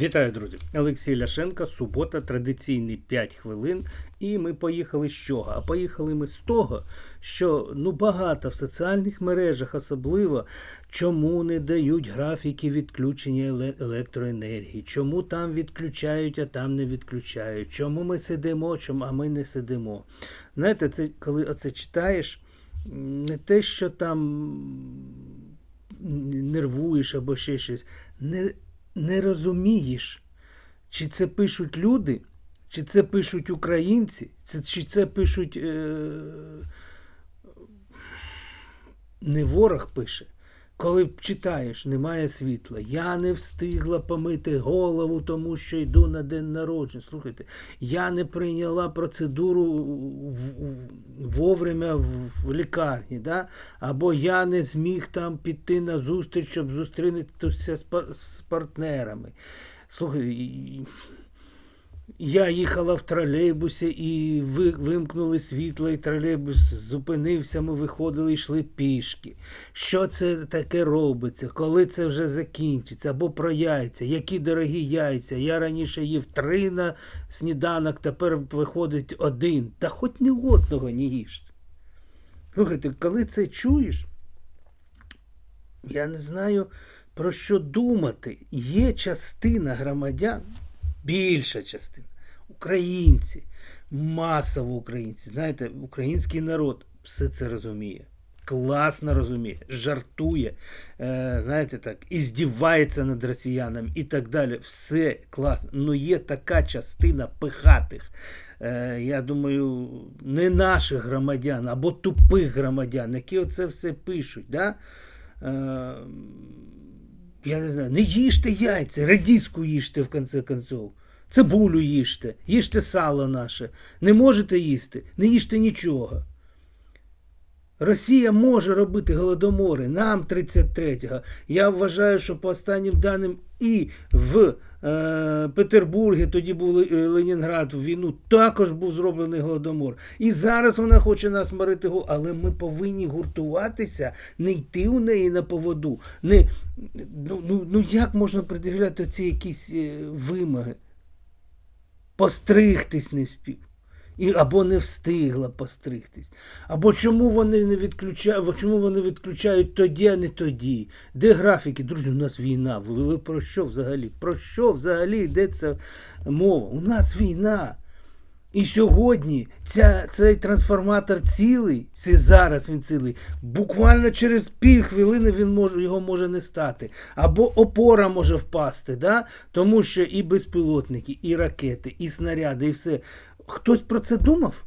Вітаю, друзі! Олексій Ляшенко, субота, традиційний 5 хвилин. І ми поїхали з чого? А поїхали ми з того, що ну багато в соціальних мережах, особливо, чому не дають графіки відключення електроенергії, чому там відключають, а там не відключають, чому ми сидимо, чому, а ми не сидимо. Знаєте, це коли оце читаєш, не те, що там нервуєш або ще щось. Не, не розумієш, чи це пишуть люди, чи це пишуть українці, чи, це пишуть е, не ворог пише. Коли читаєш, немає світла. Я не встигла помити голову, тому що йду на день народження. Слухайте, я не прийняла процедуру вовремя в, лікарні, да? або я не зміг там піти на зустріч, щоб зустрітися з, з партнерами. Слухай, і- я їхала в тролейбусі і ви, вимкнули світло, і тролейбус зупинився, ми виходили і йшли пішки. Що це таке робиться? Коли це вже закінчиться? Або про яйця, які дорогі яйця. Я раніше їв три на сніданок, тепер виходить один. Та хоч ні одного не їж. Слухайте, коли це чуєш, я не знаю про що думати. Є частина громадян, більша частина, українці, масово українці. Знаєте, український народ все це розуміє. Класно розуміє, жартує, е, знаєте так, і здівається над росіянами і так далі. Все класно. Ну є така частина пихатих. Е, я думаю, не наших громадян або тупих громадян, які оце все пишуть. Да? Е, я не знаю, не їжте яйця, радіску їжте в конце концов. Цибулю їжте, їжте сало наше. Не можете їсти, не їжте нічого. Росія може робити голодомори, нам 33-го. Я вважаю, що по останнім даним і в е, Петербургі, тоді був е, Ленінград в війну, також був зроблений голодомор. І зараз вона хоче нас морити гол, але ми повинні гуртуватися, не йти у неї на поводу. Не, ну, ну, ну як можна пред'являти ці якісь е, вимоги? Постригтись не вспів. І або не встигла постригтись. Або чому вони не відключають, чому вони відключають тоді, а не тоді? Де графіки? Друзі, у нас війна. Ви, ви про що взагалі? Про що взагалі йдеться мова? У нас війна. І сьогодні ця, цей трансформатор цілий, це зараз він цілий, буквально через пів хвилини він може, його може не стати. Або опора може впасти, да? тому що і безпілотники, і ракети, і снаряди, і все. Хтось про це думав?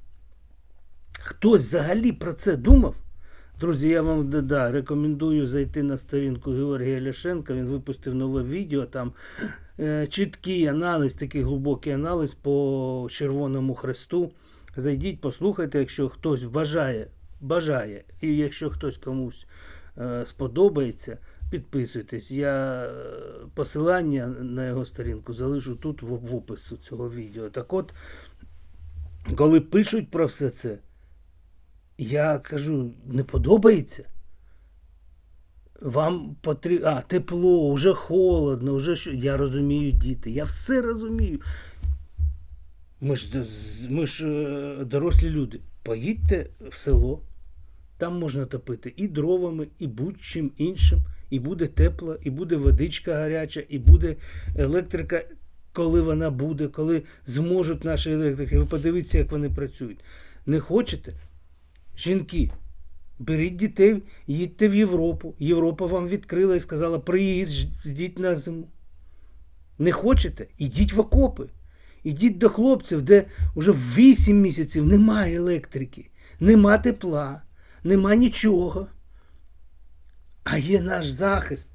Хтось взагалі про це думав? Друзі, я вам да, рекомендую зайти на сторінку Георгія Ляшенка. Він випустив нове відео. Там е, чіткий аналіз, такий глибокий аналіз по Червоному Хресту. Зайдіть, послухайте, якщо хтось вважає, бажає, і якщо хтось комусь е, сподобається, підписуйтесь. Я е, посилання на його сторінку залишу тут в, в опису цього відео. Так от, коли пишуть про все це, я кажу, не подобається. Вам потрібно. А, тепло, вже холодно, вже що. Я розумію, діти. Я все розумію. Ми ж, ми ж е, дорослі люди. Поїдьте в село, там можна топити і дровами, і будь-чим іншим. І буде тепло, і буде водичка гаряча, і буде електрика, коли вона буде, коли зможуть наші електрики. Ви подивіться, як вони працюють. Не хочете? Жінки, беріть дітей, їдьте в Європу. Європа вам відкрила і сказала, приїздіть на зиму. Не хочете? Ідіть в окопи. Ідіть до хлопців, де вже 8 місяців немає електрики, нема тепла, нема нічого. А є наш захист,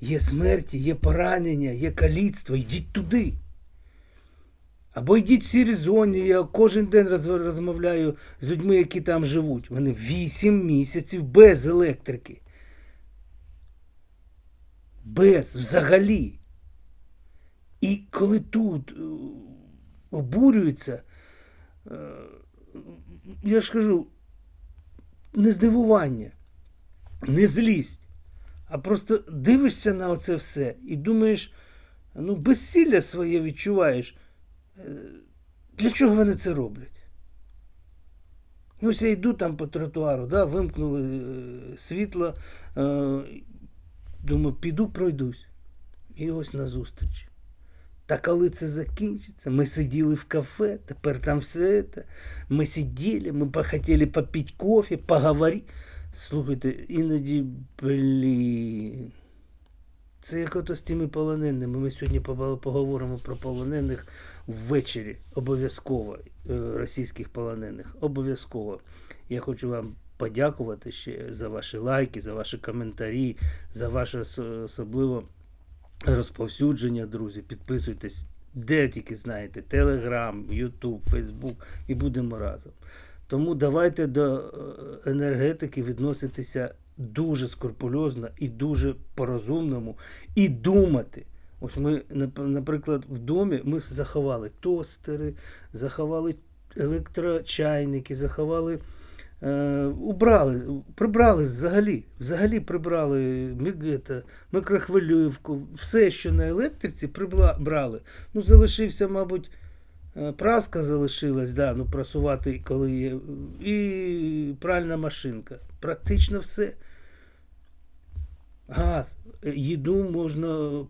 є смерті, є поранення, є каліцтво. Йдіть туди. Або йдіть в сірі зоні. Я кожен день розмовляю з людьми, які там живуть. Вони 8 місяців без електрики. Без взагалі. І коли тут е, обурюються, е, я ж кажу, не здивування, не злість, а просто дивишся на оце все і думаєш, ну, безсилля своє відчуваєш. Е, Для чого вони це роблять? І ось я йду там по тротуару, да, вимкнули е, світло, е, думаю, піду пройдусь. І ось назустріч. Та коли це закінчиться, ми сиділи в кафе, тепер там все це. Ми сиділи, ми хотіли попити кофе, поговорити. Слухайте, іноді, блін. Це як ото з тими полоненими. Ми сьогодні поговоримо про полонених ввечері. Обов'язково е, російських полонених. Обов'язково. Я хочу вам подякувати ще за ваші лайки, за ваші коментарі, за ваше особливо розповсюдження, друзі. Підписуйтесь, де тільки знаєте, Телеграм, Ютуб, Фейсбук і будемо разом. Тому давайте до е, енергетики відноситися дуже скрупульозно і дуже по-розумному, і думати. Ось ми, наприклад, в домі ми заховали тостери, заховали електрочайники, заховали, е, убрали, прибрали взагалі, взагалі прибрали мігета, микрохвильовку, все, що на електриці, прибла- брали. Ну, залишився, мабуть, Праска залишилась, да, ну прасувати, коли є. І пральна машинка. Практично все. Газ. Е, Їду можна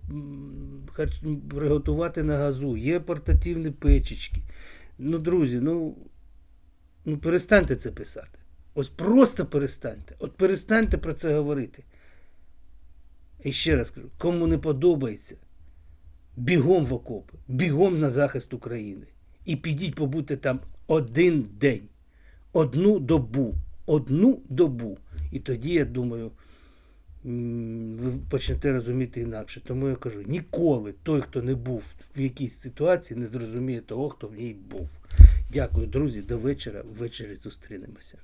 приготувати на газу. Є портативні печечки. Ну, друзі, ну, ну перестаньте це писати. Ось просто перестаньте. От перестаньте про це говорити. І ще раз кажу, кому не подобається, бігом в окопи, бігом на захист України. І підіть побути там один день, одну добу, одну добу. І тоді, я думаю, ви почнете розуміти інакше. Тому я кажу, ніколи той, хто не був в якійсь ситуації, не зрозуміє того, хто в ній був. Дякую, друзі. До вечора. Ввечері зустрінемося.